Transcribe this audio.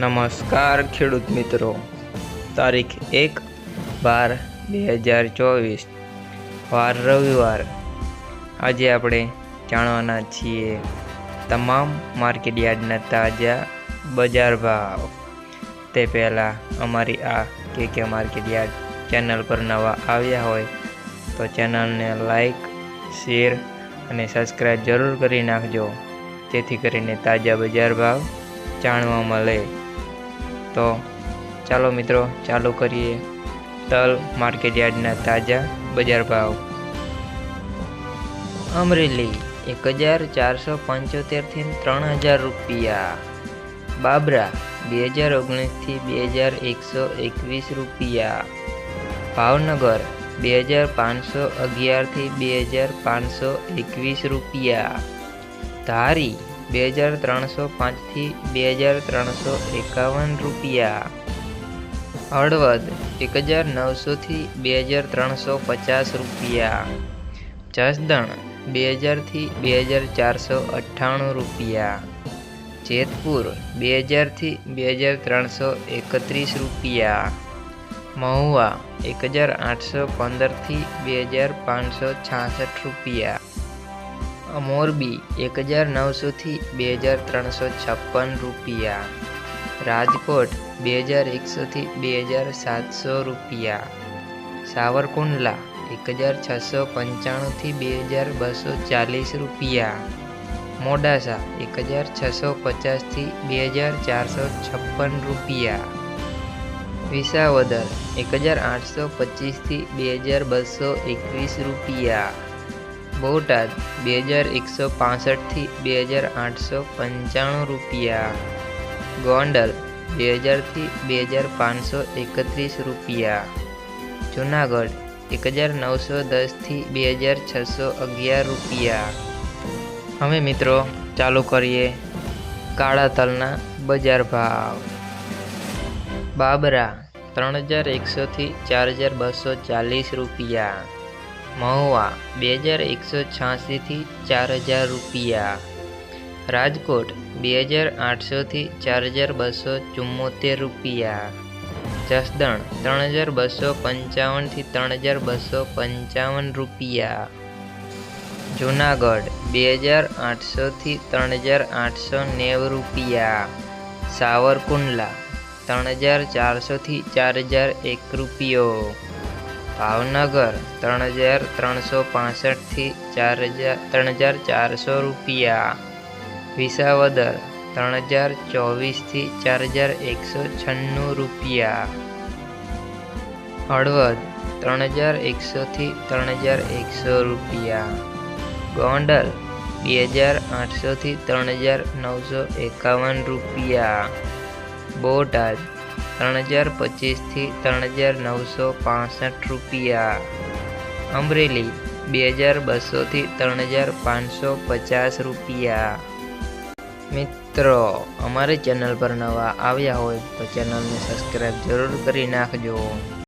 નમસ્કાર, ખેડૂત મિત્રો. તારીખ એક બાર બે હજાર ચોવીસ. વાર રવિવાર. આજે આપણે જાણવાના છીએ તમામ માર્કેટ યાર્ડના તાજા બજાર ભાવ. તે પહેલાં અમારી આ કે કે માર્કેટ યાર્ડ ચેનલ પર નવા આવ્યા હોય તો ચેનલને લાઈક, શેર અને સબસ્ક્રાઈબ જરૂર કરી નાખજો. જેથી કરીને તાજા બજાર ભાવ જાણવા મળે. તો ચાલો મિત્રો, ચાલુ કરીએ. તલ માર્કેટ યાર્ડના તાજા બજાર ભાવ. અમરેલી, એક હજાર ચારસો પંચોતેરથી ત્રણ હજાર રૂપિયા. બાબરા, બે હજાર ઓગણીસથી બે હજાર એકસો એકવીસ રૂપિયા. ભાવનગર, બે હજાર પાંચસો અગિયારથી બે હજાર પાંચસો એકવીસ રૂપિયા. ધારી બે હજાર ત્રણસો પાંચથી બે હજાર ત્રણસો એકાવન રૂપિયા. હળવદ એક હજાર નવસોથી બે હજાર ત્રણસો પચાસ રૂપિયા. જસદણ બે હજારથી બે હજાર ચારસો અઠ્ઠાણું રૂપિયા. જેતપુર બે હજારથી બે હજાર ત્રણસો એકત્રીસ રૂપિયા. મહુવા એક હજાર આઠસો પંદરથી બે હજાર પાંચસો છાસઠ રૂપિયા. મોરબી એક હજાર નવસોથી બે હજાર ત્રણસો છપ્પન રૂપિયા. રાજકોટ બે હજાર એકસોથી બે હજાર સાતસો રૂપિયા. સાવરકુંડલા એક હજાર છસો પંચાણુંથી બે હજાર બસો ચાલીસ રૂપિયા. મોડાસા એક હજાર છસો પચાસથી બે હજાર ચારસો છપ્પન રૂપિયા. વિસાવદર એક હજાર આઠસો પચીસથી બે હજાર બસો એકવીસ રૂપિયા. બોટાદ, બે હજાર એકસો પાસઠથી બે હજાર આઠસો પંચાણું રૂપિયા. ગોંડલ, બે હજારથી બે હજાર પાંચસો એકત્રીસ રૂપિયા. જુનાગઢ, એક હજાર નવસો દસથી બે હજાર છસો અગિયાર રૂપિયા. હવે મિત્રો, ચાલુ કરીએ કાળા તલના બજાર ભાવ. બાબરા, ત્રણ હજાર એકસોથી ચાર હજાર બસો ચાલીસ રૂપિયા. મહુવા, બે હજાર એકસો છ્યાસીથી ચાર હજાર રૂપિયા. રાજકોટ, બે હજાર આઠસોથી ચાર હજાર બસો ચુમ્મોતેર રૂપિયા. જસદણ, ત્રણ હજાર બસો પંચાવનથી ત્રણ હજાર બસો પંચાવન રૂપિયા. જુનાગઢ, બે હજાર આઠસોથી ત્રણ હજાર આઠસો નેવું રૂપિયા. સાવરકુંડલા, ત્રણ હજાર ચારસોથી ચાર હજાર એક રૂપિયો. ભાવનગર ત્રણ હજાર ત્રણસો પાસઠથી ચાર હજાર ત્રણ હજાર ચારસો રૂપિયા. વિસાવદર ત્રણ હજાર ચોવીસથી ચાર હજાર એકસો છન્નું રૂપિયા. હળવદ ત્રણ હજાર એકસોથી ત્રણ હજાર એકસો રૂપિયા. ગોંડલ બે હજાર આઠસોથી ત્રણ હજાર નવસો એકાવન રૂપિયા. બોટાદ ત્રણ હજાર પચીસથી ત્રણ હજાર નવસો પાસઠ રૂપિયા. અમરેલી, બે હજાર બસોથી ત્રણ હજાર પાંચસો પચાસ રૂપિયા. મિત્રો, અમારી ચેનલ પર નવા આવ્યા હોય તો ચેનલને સબસ્ક્રાઈબ જરૂર કરી નાખજો.